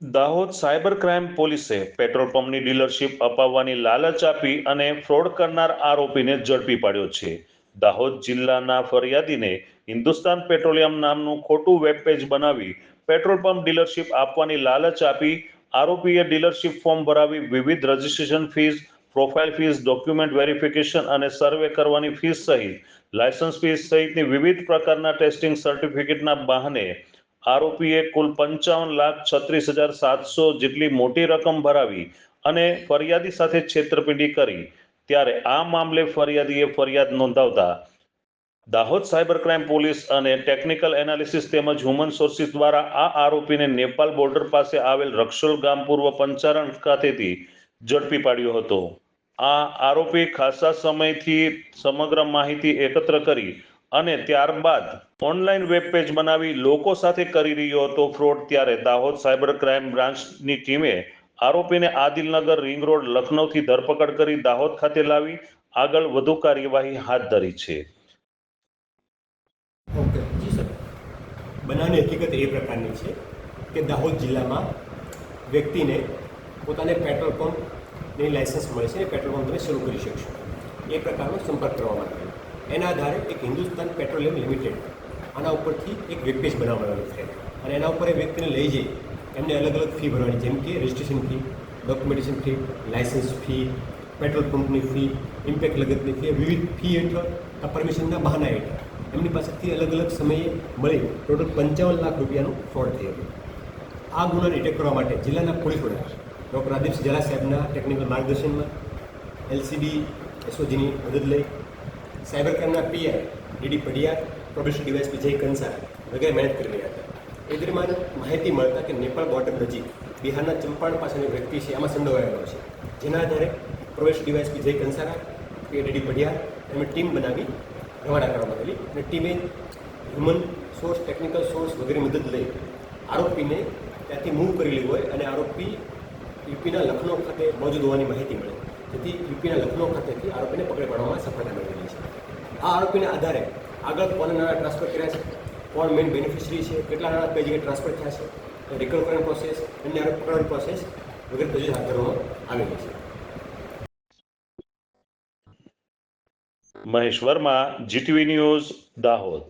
Dahod cyber crime પોલીસે petrol પંપની dealership અપાવવાની લાલચ આપી અને ફ્રોડ કરનાર આરોપીને ઝડપી પાડ્યો છે. દાહોદ જિલ્લાના ફરિયાદીને હિન્દુસ્તાન પેટ્રોલિયમ નામનું ખોટું વેબ પેજ બનાવી પેટ્રોલ પંપ ડીલરશીપ આપવાની લાલચ આપી આરોપીએ ડીલરશીપ ફોર્મ ભરાવી વિવિધ registration fees profile fees document verification અને સર્વે કરવાની ફીસ સહિત, લાયસન્સ ફીસ સહિતની વિવિધ પ્રકારના ટેસ્ટિંગ સર્ટિફિકેટના બહાને આરોપીએ કુલ પંચાવન લાખ છત્રીસ હજાર સાતસો જેટલી મોટી રકમ ભરાવી અને ફરિયાદી સાથે છેતરપિંડી કરી. ત્યારે આ મામલે ફરિયાદીએ ફરિયાદ નોંધાવતા દાહોદ સાયબર ક્રાઇમ પોલીસ અને ટેકનિકલ એનાલિસિસ તેમજ હ્યુમન સોર્સિસ દ્વારા આ આરોપીને નેપાલ બોર્ડર પાસે આવેલ રક્ષોલ ગામ પૂર્વ પંચારણ ખાતેથી ઝડપી પાડ્યો હતો. આ આરોપી ખાસા સમયથી સમગ્ર માહિતી એકત્ર કરી અને ત્યારબાદ ઓનલાઈન વેબ પેજ બનાવી લોકો સાથે કરી રહ્યો હતો ફ્રોડ. ત્યારે દાહોદ સાયબર ક્રાઇમ બ્રાન્ચની ટીમે આરોપીને આદિલનગર રિંગ રોડ લખનૌથી ધરપકડ કરી દાહોદ ખાતે લાવી આગળ વધુ કાર્યવાહી હાથ ધરી છે. બનાવની હકીકત એ પ્રકારની છે કે દાહોદ જિલ્લામાં વ્યક્તિને પોતાને પેટ્રોલ પંપની લાયસન્સ મળે છે એ પેટ્રોલ પંપ તમે શરૂ કરી શકશો. એ પ્રકારનો સંપર્ક કરવામાં આવ્યો એના આધારે એક હિન્દુસ્તાન પેટ્રોલિયમ લિમિટેડ આના ઉપરથી એક વેબ પેજ બનાવવામાં છે. અને એના ઉપર એ વ્યક્તિને લઈ જઈ એમને અલગ અલગ ફી ભરવાની, જેમ કે registration fee documentation fee licence fee petrol પંપની ફી ઇમ્પેક્ટ લગતની ફી વિવિધ ફી હેઠળ આ પરમિશનના બહાના હેઠળ એમની પાસેથી અલગ અલગ સમયે મળી ટોટલ પંચાવન લાખ રૂપિયાનું ફ્રોડ થયું હતું. આ ગુનાને ડિટેક્ટ કરવા માટે જિલ્લાના પોલીસ વડા ડૉક્ટર આદિપસિંહ ઝાલા સાહેબના ટેકનિકલ માર્ગદર્શનમાં એલસીબી, એસઓજીની મદદ લઈ સાયબર ક્રાઇમના PI DD Padiyar probation device Vijay Kansar વગેરે મહેનત કરી રહ્યા હતા. એ દરમિયાન માહિતી મળતા કે નેપાળ બોર્ડર નજીક બિહારના ચંપાણ પાસેનો વ્યક્તિ છે, આમાં સંડોવાયેલો છે. જેના આધારે પ્રવેશ ડિવાઇસ વિજય કંસારા પીએ ડીડી પડિયાર એમણે ટીમ બનાવી, રવાના કરવામાં આવેલી અને ટીમે હ્યુમન સોર્સ, ટેકનિકલ સોર્સ વગેરે મદદ લઈ આરોપીને ત્યાંથી મૂવ કરેલી હોય અને આરોપી યુપીના લખનૌ ખાતે મોજૂદ હોવાની માહિતી મળે. જેથી યુપીના લખનૌ ખાતેથી આરોપીને પકડી પાડવામાં સફળતા મેળવેલી આ આરોપીના આધારે આગળ કોને નાણાં ટ્રાન્સફર કર્યા છે. કોણ મેઇન બેનિફિશરી છે, કેટલા નાણાં કઈ જગ્યાએ ટ્રાન્સફર થયા છે રિકવર કરવાની પ્રોસેસ અન્ય આરોપ પકડવાની પ્રોસેસ વગેરે તજવીજ હાથ ધરવામાં આવેલી છે. Mahesh Verma GTV news Dahod.